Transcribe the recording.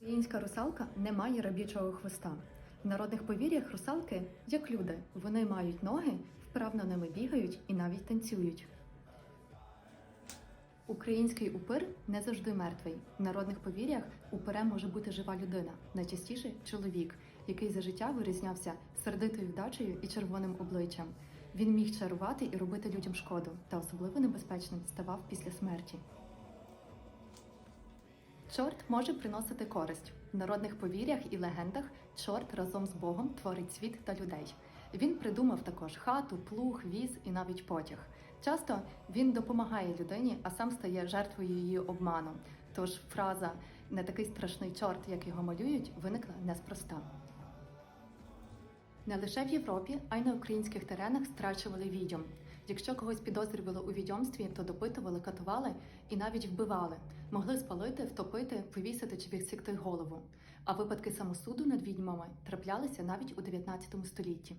Українська русалка не має рабічого хвоста. В народних повір'ях русалки як люди. Вони мають ноги, вправно ними бігають і навіть танцюють. Український упир не завжди мертвий. В народних повір'ях упирем може бути жива людина, найчастіше чоловік, який за життя вирізнявся сердитою вдачею і червоним обличчям. Він міг чарувати і робити людям шкоду, та особливо небезпечним ставав після смерті. Чорт може приносити користь. В народних повір'ях і легендах чорт разом з Богом творить світ та людей. Він придумав також хату, плуг, віз і навіть потяг. Часто він допомагає людині, а сам стає жертвою її обману. Тож фраза не такий страшний чорт, як його малюють, виникла неспроста. Не лише в Європі, а й на українських теренах страчували відьом. Якщо когось підозрювали у відьомстві, то допитували, катували і навіть вбивали. Могли спалити, втопити, повісити чи відсікти голову. А випадки самосуду над відьмами траплялися навіть у 19 столітті.